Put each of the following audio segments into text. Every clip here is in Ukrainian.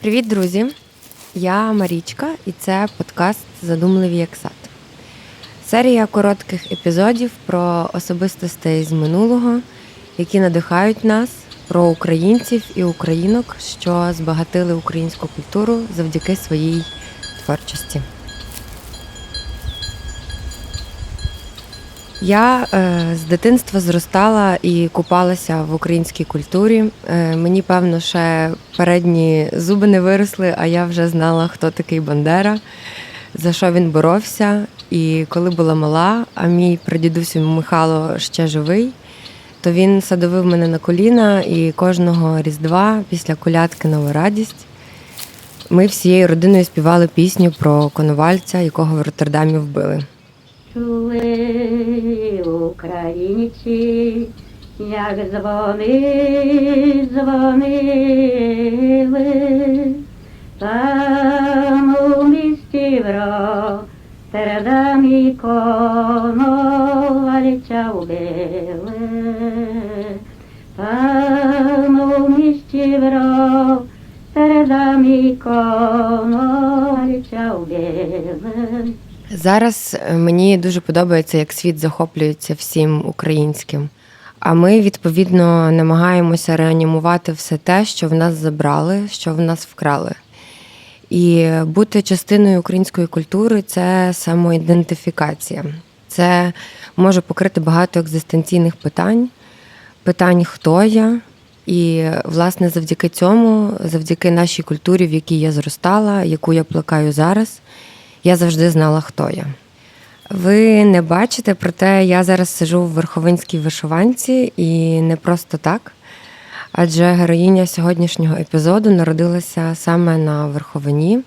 Привіт, друзі! Я Марічка, і це подкаст Задумливі як сад. Серія коротких епізодів про особистостей з минулого, які надихають нас, про українців і українок, що збагатили українську культуру завдяки своїй творчості. Я е, з дитинства зростала і купалася в українській культурі. Е, мені, певно, ще передні зуби не виросли, а я вже знала, хто такий Бандера, за що він боровся. І коли була мала, а мій прадідусь Михайло ще живий, то він садовив мене на коліна і кожного різдва після колядки Нова радість. Ми всією родиною співали пісню про Коновальця, якого в Роттердамі вбили. Чули українці, як дзвони дзвонили, там у місті вро, Тердам і коновальця вбили, там у місті вро, Тердам і коновальця вбили. Зараз е, мені дуже подобається, як світ захоплюється всім українським. А ми, відповідно, намагаємося реанімувати все те, що в нас забрали, що в нас вкрали. І бути частиною української культури це самоідентифікація. Це може покрити багато екзистенційних питань, питань, хто я. І, власне, завдяки цьому, завдяки нашій культурі, в якій я зростала, яку я плекаю зараз, я завжди знала, хто я. Ви не бачите, проте я зараз сижу в верховинській вишиванці і не просто так. Адже героїня сьогоднішнього епізоду народилася саме на верховині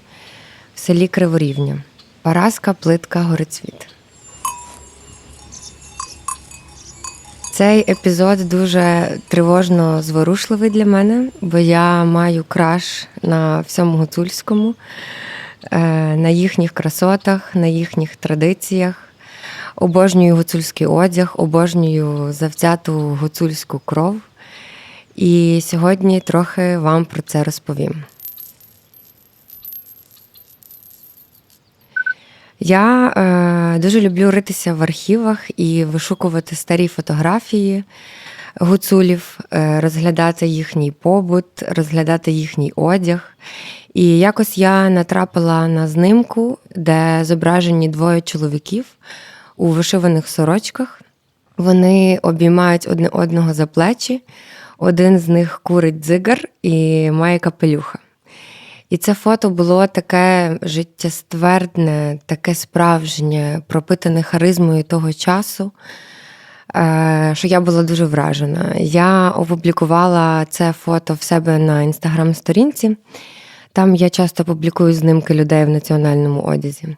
в селі Криворівня. Параска Плитка Горицвіт. Цей епізод дуже тривожно зворушливий для мене, бо я маю краш на всьому гуцульському, на їхніх красотах, на їхніх традиціях. Обожнюю гуцульський одяг, обожнюю завзяту гуцульську кров. І сьогодні трохи вам про це розповім. Я е, дуже люблю ритися в архівах і вишукувати старі фотографії гуцулів, е, розглядати їхній побут, розглядати їхній одяг. І якось я натрапила на знимку, де зображені двоє чоловіків у вишиваних сорочках. Вони обіймають одне одного за плечі. Один з них курить дзигар і має капелюха. І це фото було таке життєствердне, таке справжнє, пропитане харизмою того часу, що я була дуже вражена. Я опублікувала це фото в себе на інстаграм-сторінці. Там я часто публікую знимки людей в національному одязі.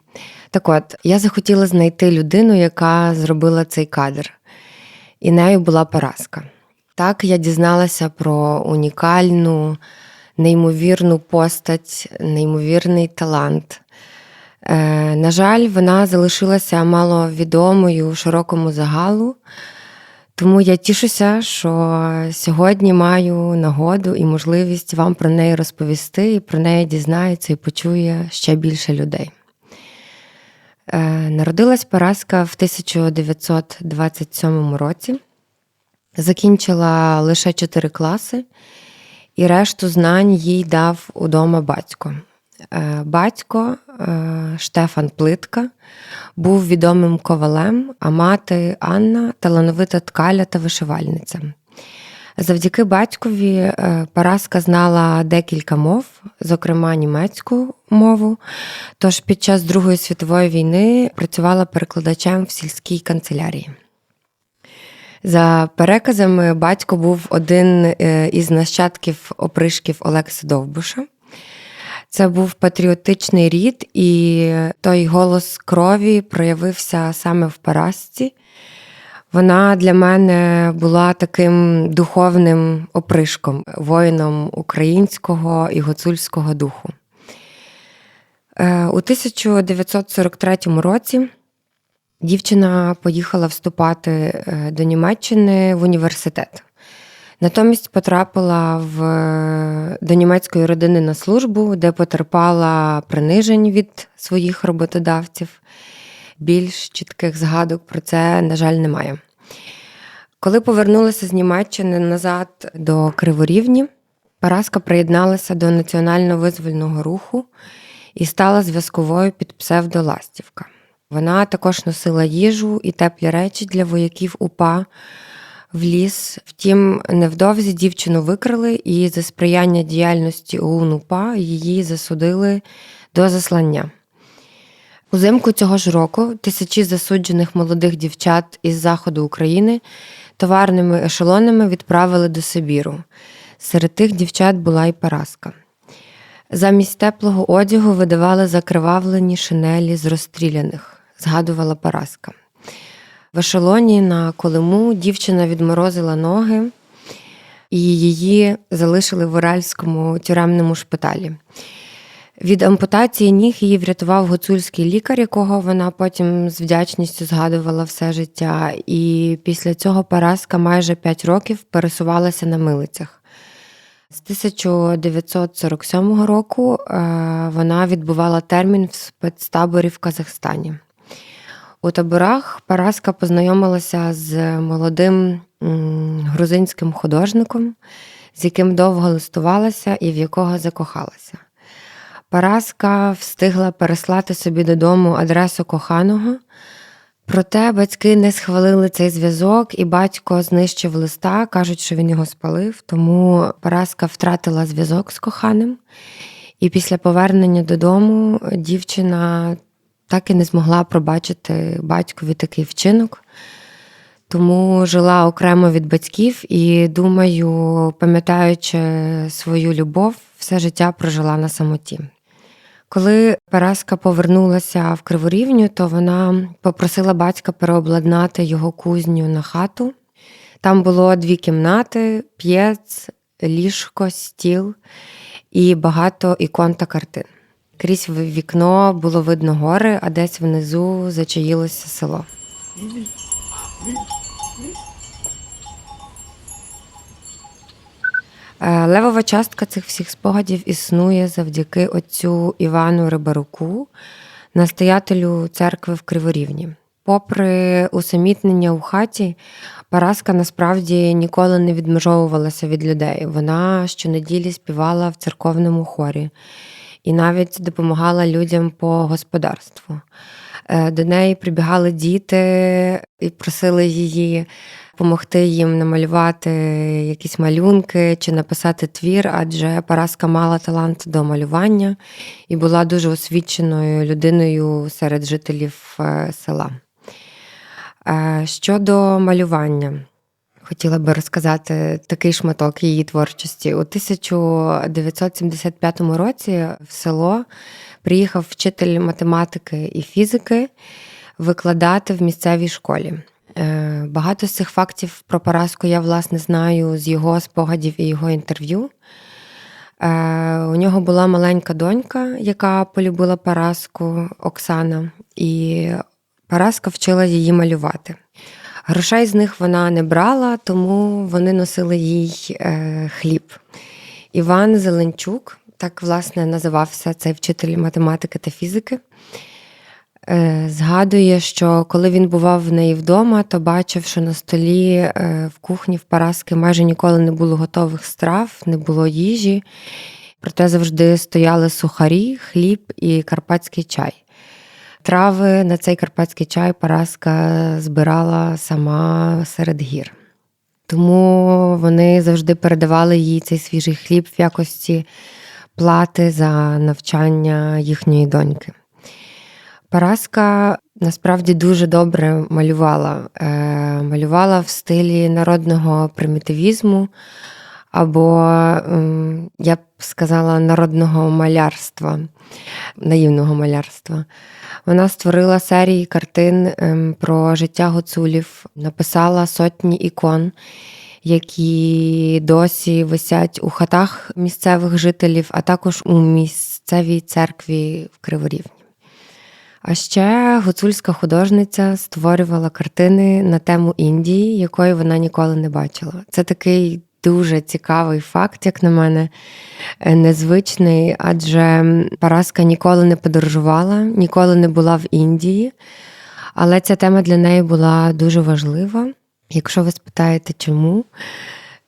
Так от, я захотіла знайти людину, яка зробила цей кадр, і нею була Параска. Так я дізналася про унікальну, неймовірну постать, неймовірний талант. Е, на жаль, вона залишилася маловідомою широкому загалу, тому я тішуся, що сьогодні маю нагоду і можливість вам про неї розповісти, і про неї дізнається і почує ще більше людей. Е, Народилась Параска в 1927 році, закінчила лише 4 класи, і решту знань їй дав удома батько. Е, Батько е, Штефан Плитка був відомим ковалем, а мати Анна талановита ткаля та вишивальниця. Завдяки батькові е, Параска знала декілька мов, зокрема німецьку мову. Тож під час Другої світової війни працювала перекладачем в сільській канцелярії. За переказами, батько був один із нащадків опришків Олекса Довбуша. Це був патріотичний рід, і той голос крові проявився саме в Парасці. Вона для мене була таким духовним опришком, воїном українського і гуцульського духу. Е, У 1943 році дівчина поїхала вступати е, до Німеччини в університет. Натомість потрапила в, до німецької родини на службу, де потерпала принижень від своїх роботодавців. Більш чітких згадок про це, на жаль, немає. Коли повернулася з Німеччини назад до Криворівні, Параска приєдналася до національно-визвольного руху і стала зв'язковою під псевдо Ластівка. Вона також носила їжу і теплі речі для вояків УПА в ліс. Втім, невдовзі дівчину викрили і за сприяння діяльності ОУН УПА її засудили до заслання. Узимку цього ж року тисячі засуджених молодих дівчат із заходу України товарними ешелонами відправили до Сибіру. Серед тих дівчат була й Параска. Замість теплого одягу видавали закривавлені шинелі з розстріляних, згадувала Параска. В ешелоні на Колиму дівчина відморозила ноги, і її залишили в Уральському тюремному шпиталі. Від ампутації ніг її врятував гуцульський лікар, якого вона потім з вдячністю згадувала все життя. І після цього Параска майже 5 років пересувалася на милицях. З 1947 року е, вона відбувала термін в спецтаборі в Казахстані. У таборах Параска познайомилася з молодим грузинським художником, з яким довго листувалася і в якого закохалася. Параска встигла переслати собі додому адресу коханого, проте батьки не схвалили цей зв'язок, і батько знищив листа, кажуть, що він його спалив, тому Параска втратила зв'язок з коханим. І після повернення додому дівчина так і не змогла пробачити батькові такий вчинок. Тому жила окремо від батьків і, думаю, пам'ятаючи свою любов, все життя прожила на самоті. Коли Параска повернулася в Криворівню, то вона попросила батька переобладнати його кузню на хату. Там було дві кімнати, п'єц, ліжко, стіл і багато ікон та картин. Крізь вікно було видно гори, а десь внизу зачаїлося село. Е, Левова частка цих всіх спогадів існує завдяки отцю Івану Рибаруку, настоятелю церкви в Криворівні. Попри усамітнення у хаті, Параска насправді ніколи не відмежовувалася від людей. Вона щонеділі співала в церковному хорі і навіть допомагала людям по господарству. Е, До неї прибігали діти і просили її допомогти їм намалювати якісь малюнки чи написати твір, адже Параска мала талант до малювання і була дуже освіченою людиною серед жителів е, села. Е, Щодо малювання, хотіла би розказати такий шматок її творчості. У 1975 році в село приїхав вчитель математики і фізики викладати в місцевій школі. Е, Багато з цих фактів про Параску я, власне, знаю з його спогадів і його інтерв'ю. Е, У нього була маленька донька, яка полюбила Параску Оксана, і Параска вчила її малювати. Грошей з них вона не брала, тому вони носили їй е, хліб. Іван Зеленчук, так власне називався цей вчитель математики та фізики. Е, Згадує, що коли він бував в неї вдома, то бачив, що на столі е, в кухні в Параски майже ніколи не було готових страв, не було їжі. Проте завжди стояли сухарі, хліб і карпатський чай. Трави на цей карпатський чай Параска збирала сама серед гір. Тому вони завжди передавали їй цей свіжий хліб в якості плати за навчання їхньої доньки. Параска насправді дуже добре малювала. Е, малювала в стилі народного примітивізму, або, ем, я б сказала, народного малярства, наївного малярства. Вона створила серії картин ем, про життя гуцулів, написала сотні ікон, які досі висять у хатах місцевих жителів, а також у місцевій церкві в Криворівні. А ще гуцульська художниця створювала картини на тему Індії, якої вона ніколи не бачила. Це такий дуже цікавий факт, як на мене, е, незвичний, адже Параска ніколи не подорожувала, ніколи не була в Індії. Але ця тема для неї була дуже важлива. Якщо ви спитаєте, чому,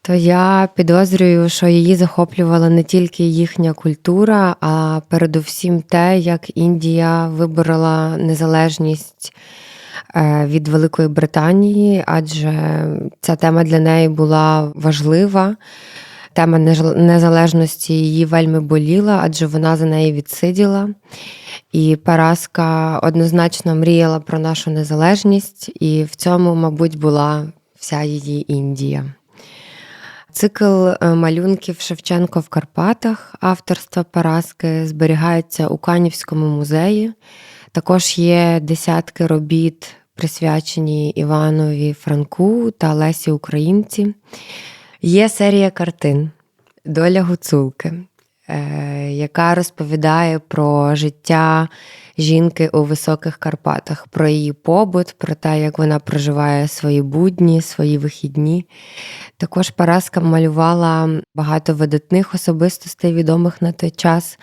то я підозрюю, що її захоплювала не тільки їхня культура, а передусім те, як Індія виборола незалежність від Великої Британії, адже ця тема для неї була важлива. Тема незалежності її вельми боліла, адже вона за неї відсиділа. І Параска однозначно мріяла про нашу незалежність, і в цьому, мабуть, була вся її Індія. Цикл е, малюнків Шевченко в Карпатах авторства Параски зберігається у Канівському музеї. Також є десятки робіт, присвячені Іванові Франку та Лесі Українці. Є серія картин Доля гуцулки, е, яка розповідає про життя жінки у високих Карпатах, про її побут, про те, як вона проживає свої будні, свої вихідні. Також Параска малювала багато видатних особистостей, відомих на той час,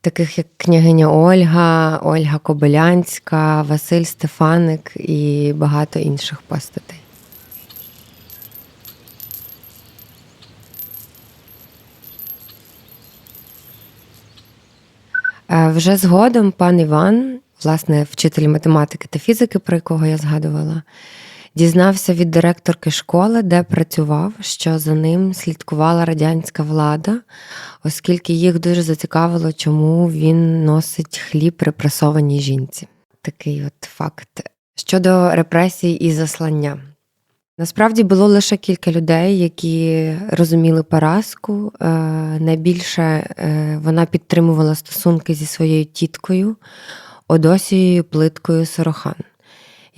таких як княгиня Ольга, Ольга Кобилянська, Василь Стефаник і багато інших постатей. Е, Вже згодом пан Іван, власне, вчитель математики та фізики, про якого я згадувала, дізнався від директорки школи, де працював, що за ним слідкувала радянська влада, оскільки їх дуже зацікавило, чому він носить хліб репресованій жінці. Такий от факт. Щодо репресій і заслання. Насправді було лише кілька людей, які розуміли Параску. Е, Найбільше е, вона підтримувала стосунки зі своєю тіткою Одосією Плиткою Сорохан,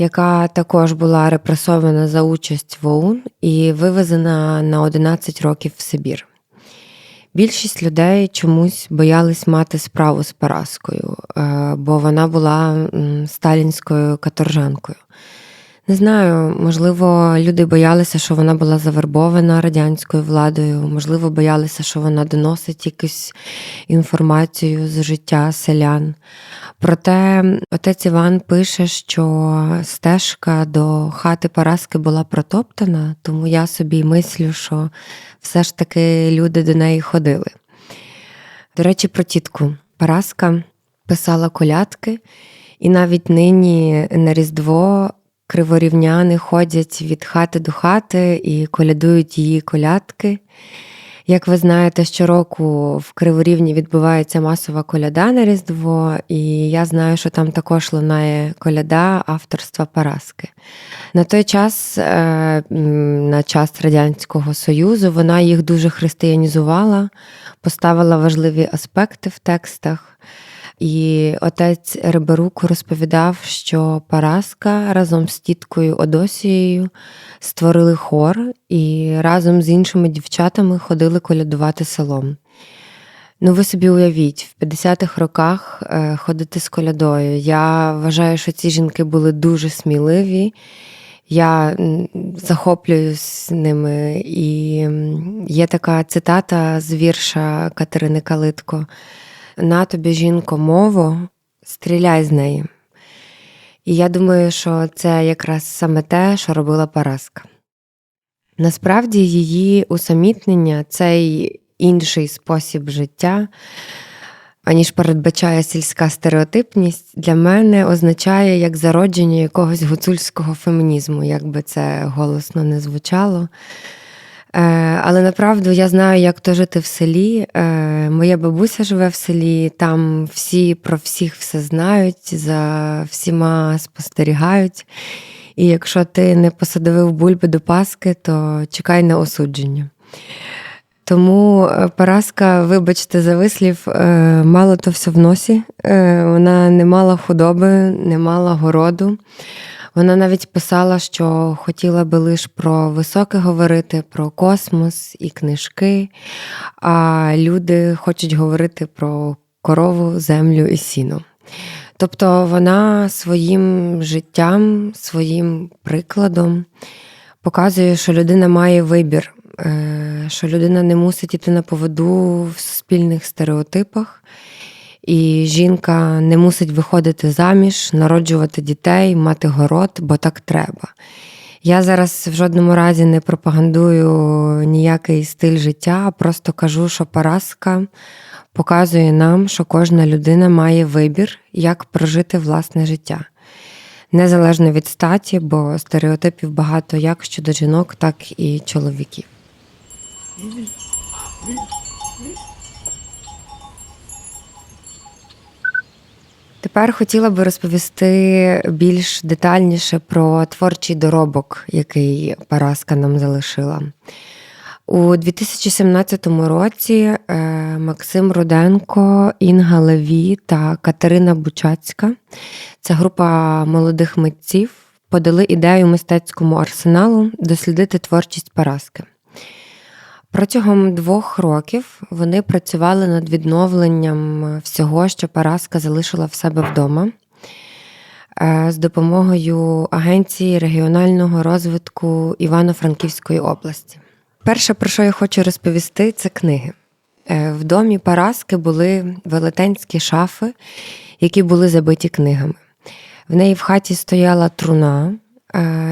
яка також була репресована за участь в ОУН і вивезена на 11 років в Сибір. Більшість людей чомусь боялись мати справу з Параскою, е, бо вона була сталінською каторжанкою. Не знаю, можливо, люди боялися, що вона була завербована радянською владою, можливо, боялися, що вона доносить якусь інформацію з життя селян. Проте отець Іван пише, що стежка до хати Параски була протоптана, тому я собі мислю, що все ж таки люди до неї ходили. До речі, про тітку Параска писала колядки, і навіть нині на Різдво криворівняни ходять від хати до хати і колядують її колядки. Як ви знаєте, щороку в Криворівні відбувається масова коляда на Різдво, і я знаю, що там також лунає коляда авторства Параски. На той час, е, на час Радянського Союзу, вона їх дуже християнізувала, поставила важливі аспекти в текстах. І отець Рибарук розповідав, що Параска разом з тіткою Одосією створили хор і разом з іншими дівчатами ходили колядувати селом. Ну, ви собі уявіть, в 50-х роках е, ходити з колядою. Я вважаю, що ці жінки були дуже сміливі. Я захоплююсь ними. І є така цитата з вірша Катерини Калитко: На тобі, жінко, мову, стріляй з неї. І я думаю, що це якраз саме те, що робила Параска. Насправді, її усамітнення цей інший спосіб життя, аніж передбачає сільська стереотипність, для мене означає як зародження якогось гуцульського фемінізму, як би це голосно не звучало. Е, Але направду я знаю, як то жити в селі. Е, Моя бабуся живе в селі, там всі про всіх все знають, за всіма спостерігають. І якщо ти не посадовив бульби до Паски, то чекай на осудження. Тому е, Параска, вибачте за вислів, мало то все в носі. Вона не мала худоби, не мала городу. Вона навіть писала, що хотіла би лише про високе говорити, про космос і книжки, а люди хочуть говорити про корову, землю і сіно. Тобто вона своїм життям, своїм прикладом показує, що людина має вибір е, що людина не мусить іти на поводу в суспільних стереотипах, і жінка не мусить виходити заміж, народжувати дітей, мати город, бо так треба. Я зараз в жодному разі не пропагандую ніякий стиль життя, а просто кажу, що Параска показує нам, що кожна людина має вибір, як прожити власне життя. Незалежно від статі, бо стереотипів багато як щодо жінок, так і чоловіків. Тепер хотіла би розповісти більш детальніше про творчий доробок, який Параска нам залишила. У 2017 році е, Максим Руденко, Інга Леві та Катерина Бучацька це група молодих митців подали ідею мистецькому арсеналу дослідити творчість Параски. Протягом двох років вони працювали над відновленням всього, що Параска залишила в себе вдома е, з допомогою Агенції регіонального розвитку Івано-Франківської області. Перше, про що я хочу розповісти, це книги. Е, В домі Параски були велетенські шафи, які були забиті книгами. В неї в хаті стояла труна,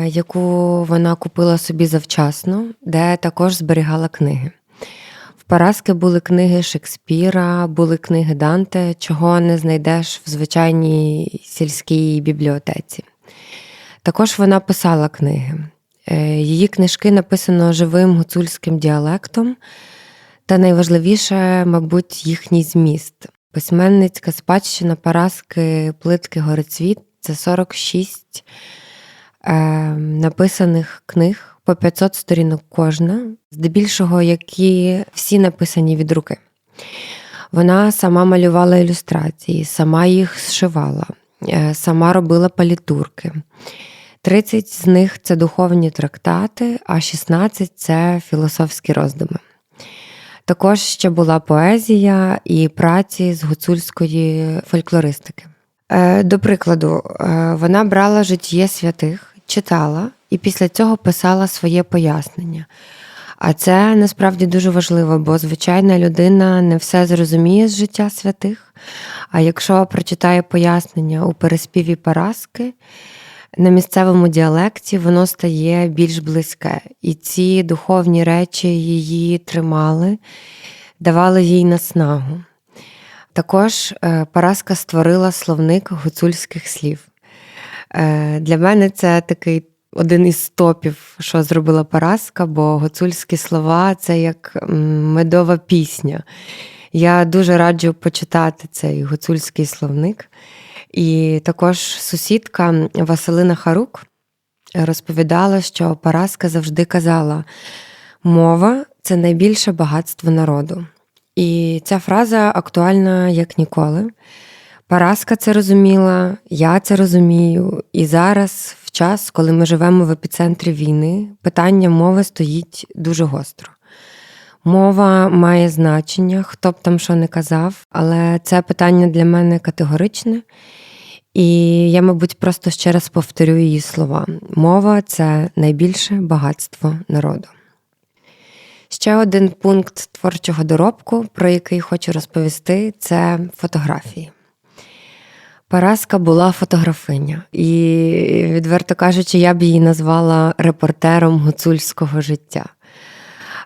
яку вона купила собі завчасно, де також зберігала книги. В Параски були книги Шекспіра, були книги Данте, чого не знайдеш в звичайній сільській бібліотеці. Також вона писала книги. Е, Її книжки написано живим гуцульським діалектом, та найважливіше, мабуть, їхній зміст. Письменницька спадщина Параски Плитки Горецвіт це 46 е, написаних книг по 500 сторінок кожна, здебільшого, які всі написані від руки. Вона сама малювала ілюстрації, сама їх зшивала, е, сама робила палітурки. 30 з них це духовні трактати, а 16 це філософські роздуми. Також ще була поезія і праці з гуцульської фольклористики. Е, До прикладу, е, вона брала життя святих, читала і після цього писала своє пояснення. А це насправді дуже важливо, бо звичайна людина не все зрозуміє з життя святих. А якщо прочитає пояснення у переспіві Параски, на місцевому діалекті воно стає більш близьке. І ці духовні речі її тримали, давали їй наснагу. Також е, Параска створила словник гуцульських слів. Е, Для мене це такий один із топів, що зробила Параска, бо гуцульські слова це як медова пісня. Я дуже раджу почитати цей гуцульський словник. І також сусідка Василина Харук розповідала, що Параска завжди казала: мова це найбільше багатство народу. І ця фраза актуальна як ніколи. Параска це розуміла, я це розумію. І зараз, в час, коли ми живемо в епіцентрі війни, питання мови стоїть дуже гостро. Мова має значення, хто б там що не казав, але це питання для мене категоричне. І я, мабуть, просто ще раз повторю її слова: мова це найбільше багатство народу. Ще один пункт творчого доробку, про який хочу розповісти, це фотографії. Параска була фотографиня, і, відверто кажучи, я б її назвала репортером гуцульського життя.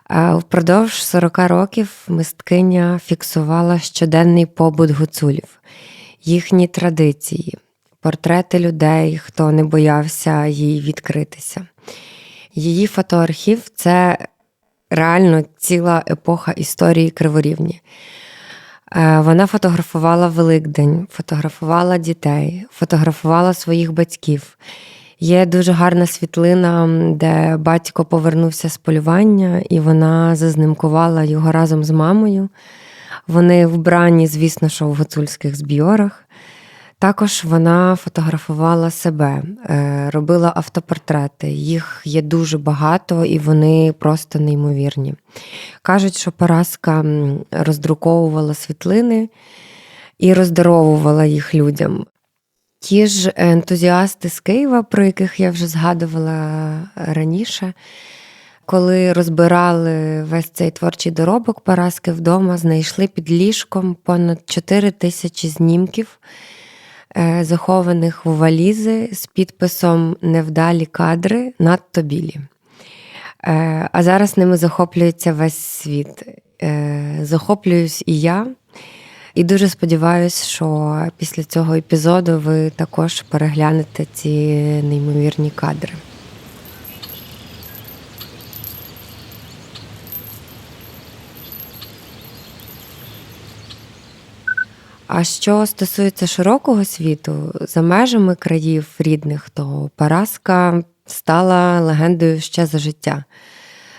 Впродовж 40 років мисткиня фіксувала щоденний побут гуцулів, їхні традиції, портрети людей, хто не боявся їй відкритися. Її фотоархів це реально ціла епоха історії Криворівні. Е, Вона фотографувала Великдень, фотографувала дітей, фотографувала своїх батьків. Є дуже гарна світлина, де батько повернувся з полювання, і вона зазнимкувала його разом з мамою. Вони вбрані, звісно, що в гуцульських збіорах. Також вона фотографувала себе, е, робила автопортрети. Їх є дуже багато і вони просто неймовірні. Кажуть, що Параска роздруковувала світлини і роздаровувала їх людям. Ті ж ентузіасти з Києва, про яких я вже згадувала раніше, Коли розбирали весь цей творчий доробок Параски вдома, знайшли під ліжком понад 4 тисячі знімків, е, захованих в валізи з підписом Невдалі кадри надто білі. Е, А зараз ними захоплюється весь світ. Е, Захоплююсь і я. І дуже сподіваюся, що після цього епізоду ви також переглянете ці неймовірні кадри. А що стосується широкого світу, за межами країв рідних, то Параска стала легендою ще за життя.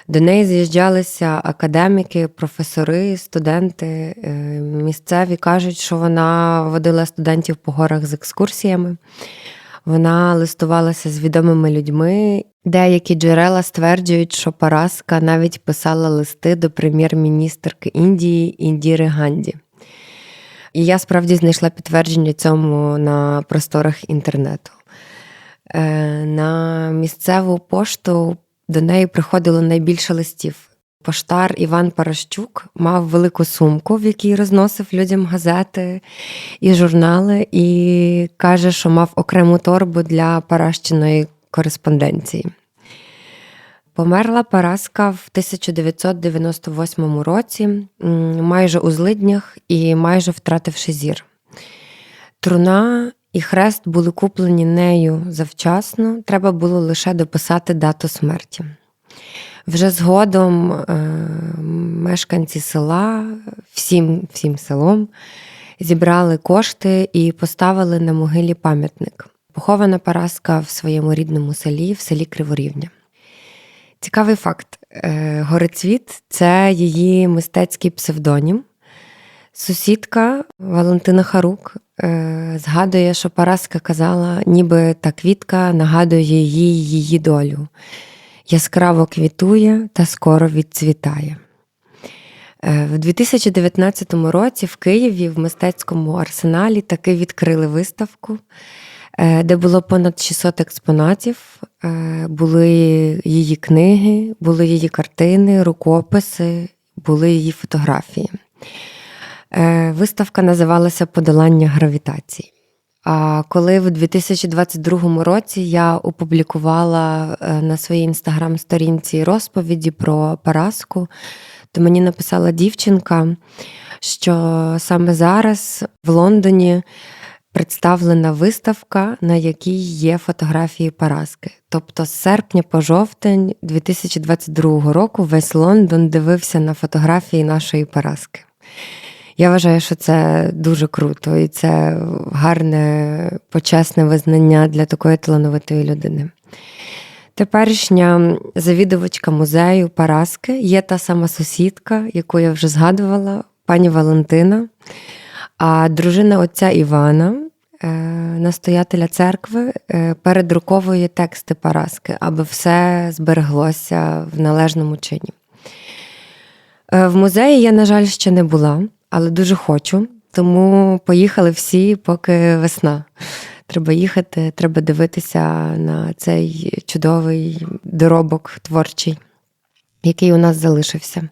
До неї з'їжджалися академіки, професори, студенти. Е, Місцеві кажуть, що вона водила студентів по горах з екскурсіями. Вона листувалася з відомими людьми. Деякі джерела стверджують, що Параска навіть писала листи до прем'єр-міністерки Індії Індіри Ганді. І я справді знайшла підтвердження цьому на просторах інтернету. Е, На місцеву пошту до неї приходило найбільше листів. Поштар Іван Паращук мав велику сумку, в якій розносив людям газети і журнали, і каже, що мав окрему торбу для паращиної кореспонденції. Померла Параска в 1998 році, майже у злиднях і майже втративши зір. Труна і хрест були куплені нею завчасно, треба було лише дописати дату смерті. Вже згодом е, мешканці села, всім, всім селом, зібрали кошти і поставили на могилі пам'ятник. Похована Параска в своєму рідному селі, в селі Криворівня. Цікавий факт: Е, Горецвіт це її мистецький псевдонім. Сусідка Валентина Харук е, згадує, що Параска казала, ніби та квітка нагадує їй її долю. Яскраво квітує та скоро відцвітає. Е, В 2019 році в Києві в мистецькому арсеналі таки відкрили виставку, де було понад 600 експонатів. Е, Були її книги, були її картини, рукописи, були її фотографії. Е, Виставка називалася Подолання гравітації. А коли в 2022 році я опублікувала е, на своїй інстаграм-сторінці розповіді про Параску, то мені написала дівчинка, що саме зараз в Лондоні представлена виставка, на якій є фотографії Параски. Тобто з серпня по жовтень 2022 року весь Лондон дивився на фотографії нашої Параски. Я вважаю, що це дуже круто, і це гарне, почесне визнання для такої талановитої людини. Теперішня завідувачка музею Параски є та сама сусідка, яку я вже згадувала, пані Валентина. А дружина отця Івана, настоятеля церкви, е, передруковує тексти Параски, аби все збереглося в належному чині. Е, В музеї я, на жаль, ще не була, але дуже хочу. Тому поїхали всі, поки весна. Треба їхати, треба дивитися на цей чудовий доробок творчий, який у нас залишився.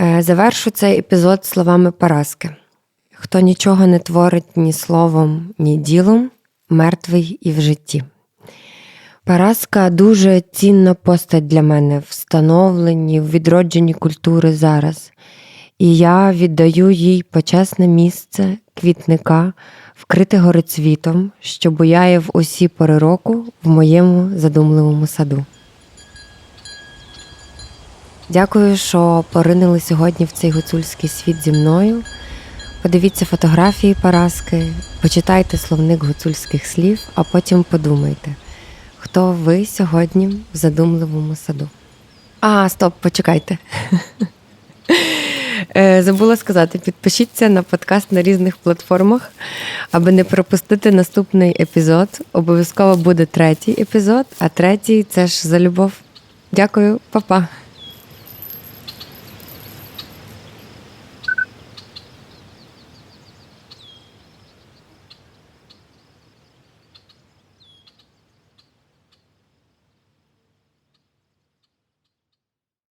Е, Завершу цей епізод словами Параски: хто нічого не творить ні словом, ні ділом, мертвий і в житті. Параска дуже цінна постать для мене в становленні, в відродженні культури зараз. І я віддаю їй почесне місце квітника, вкрите горецвітом, що буяє в усі пори року в моєму задумливому саду. Дякую, що поринили сьогодні в цей гуцульський світ зі мною. Подивіться фотографії Параски, почитайте словник гуцульських слів, а потім подумайте, хто ви сьогодні в задумливому саду. А, стоп, почекайте. Е, Забула сказати, підпишіться на подкаст на різних платформах, аби не пропустити наступний епізод. Обов'язково буде третій епізод, а третій це ж за любов. Дякую, па-па.